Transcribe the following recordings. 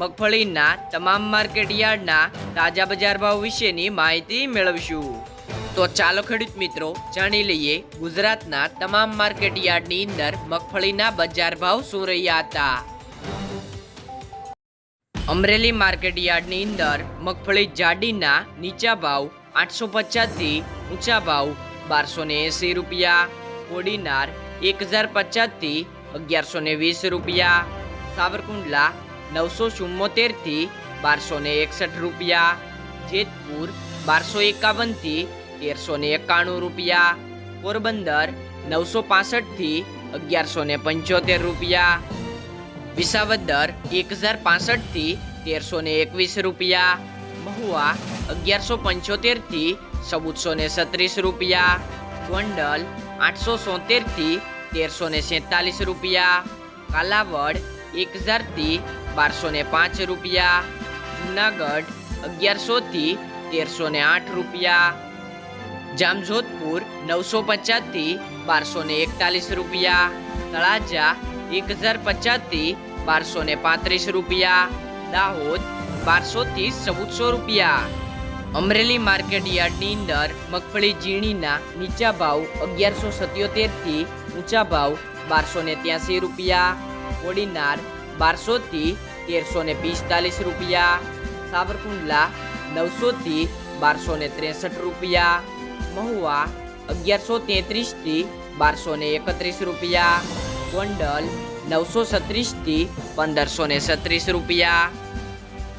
મગફળીના તમામ માર્કેટ યાર્ડના તાજા બજાર ભાવ વિશેની માહિતી મેળવશું. તો ચાલો ખેડૂત મિત્રો, જાણી લઈએ ગુજરાતના તમામ માર્કેટ યાર્ડની અંદર મગફળીના બજાર ભાવ શું રહ્યા હતા. અમરેલી માર્કેટ યાર્ડની અંદર મગફળી જાડીના નીચા ભાવ આઠસો પચાસથી ઊંચા ભાવ બારસો ને એંસી રૂપિયા, કોડીનાર એક હજાર પચાસથી અગિયારસો ને વીસ રૂપિયા, સાવરકુંડલા નવસો ચુમ્મોતેરથી બારસો ને એકસઠ રૂપિયા. જેતપુર બારસો એકાવનથી તેરસો ને એકાણું રૂપિયા. પોરબંદર નવસો પાસઠથી અગિયારસો ને પંચોતેર રૂપિયા. વિસાવદર એક હજાર પાસઠથી તેરસો ને એકવીસ રૂપિયા. મહુવા અગિયારસો પંચોતેરથી ચૌદસો ને સત્રીસ રૂપિયા. ગોંડલ આઠસો સોતેરથી તેરસો ને સેતાલીસ રૂપિયા. કાલાવડ એક હજારથી બારસો ને પાંચ રૂપિયા જુનાગઢ અગિયારસોથી તેરસો ને આઠ રૂપિયા, જામજોધપુર નવસો પચાસથી બારસો ને એકતાલીસ રૂપિયા, તળાજા એક હજાર પચાસથી બારસો ને પાંત્રીસ રૂપિયા, દાહોદ બારસોથી ચૌદસો રૂપિયા. અમરેલી માર્કેટ યાર્ડની અંદર મગફળી ઝીણીના નીચા ભાવ અગિયારસો સત્યોતેરથી ઊંચા ભાવ બારસો ને ત્યાસી રૂપિયા, કોડીનાર બારસોથી તેરસો ને પિસ્તાલીસ રૂપિયા, સાવરકુંડલા નવસોથી બારસો ને ત્રેસઠ રૂપિયા, મહુવા અગિયારસો તેત્રીસથી બારસો ને એકત્રીસ રૂપિયા, ગોંડલ નવસો છત્રીસથી પંદરસો ને છત્રીસ રૂપિયા,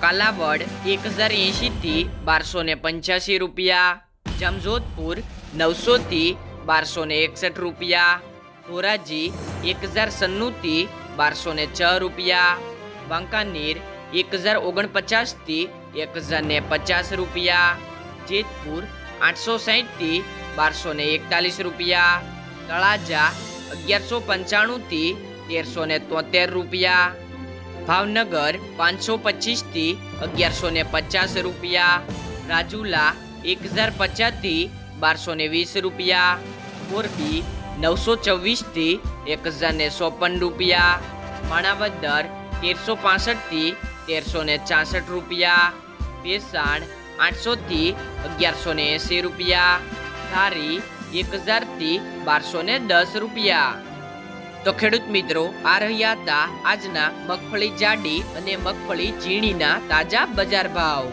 કાલાવડ એક હજાર એંશીથી બારસો ને પંચ્યાસી રૂપિયા જામજોધપુર નવસોથી બારસો ને એકસઠ રૂપિયા, ધોરાજી એક હજાર સન્નુથી બારસો ને છ રૂપિયા વાંકાનેર એક હજાર ઓગણપચાસથી એક હજાર ને પચાસ રૂપિયા. જેતપુર આઠસો સાહીઠથી બારસો ને એકતાલીસ રૂપિયા. તળાજા અગિયારસો પંચાણુંથી તેરસો ને તોતેર રૂપિયા. ભાવનગર પાંચસો પચીસથી અગિયારસો ને પચાસ રૂપિયા. રાજુલા એક હજાર પચાસથી બારસો ને વીસ રૂપિયા. મોરબી નવસો ચોવીસથી એક હજાર ને ચોપન રૂપિયા. માણાવદર તેરસો પાસઠથી તેરસો ને છાસઠ રૂપિયા. ભેસાણ આઠસોથી અગિયારસો ને એંસી રૂપિયા. ધારી એક હજારથી બારસો ને દસ રૂપિયા. તો ખેડૂત મિત્રો, આ રહ્યા હતા આજના મગફળી જાડી અને મગફળી ઝીણીના તાજા બજાર ભાવ.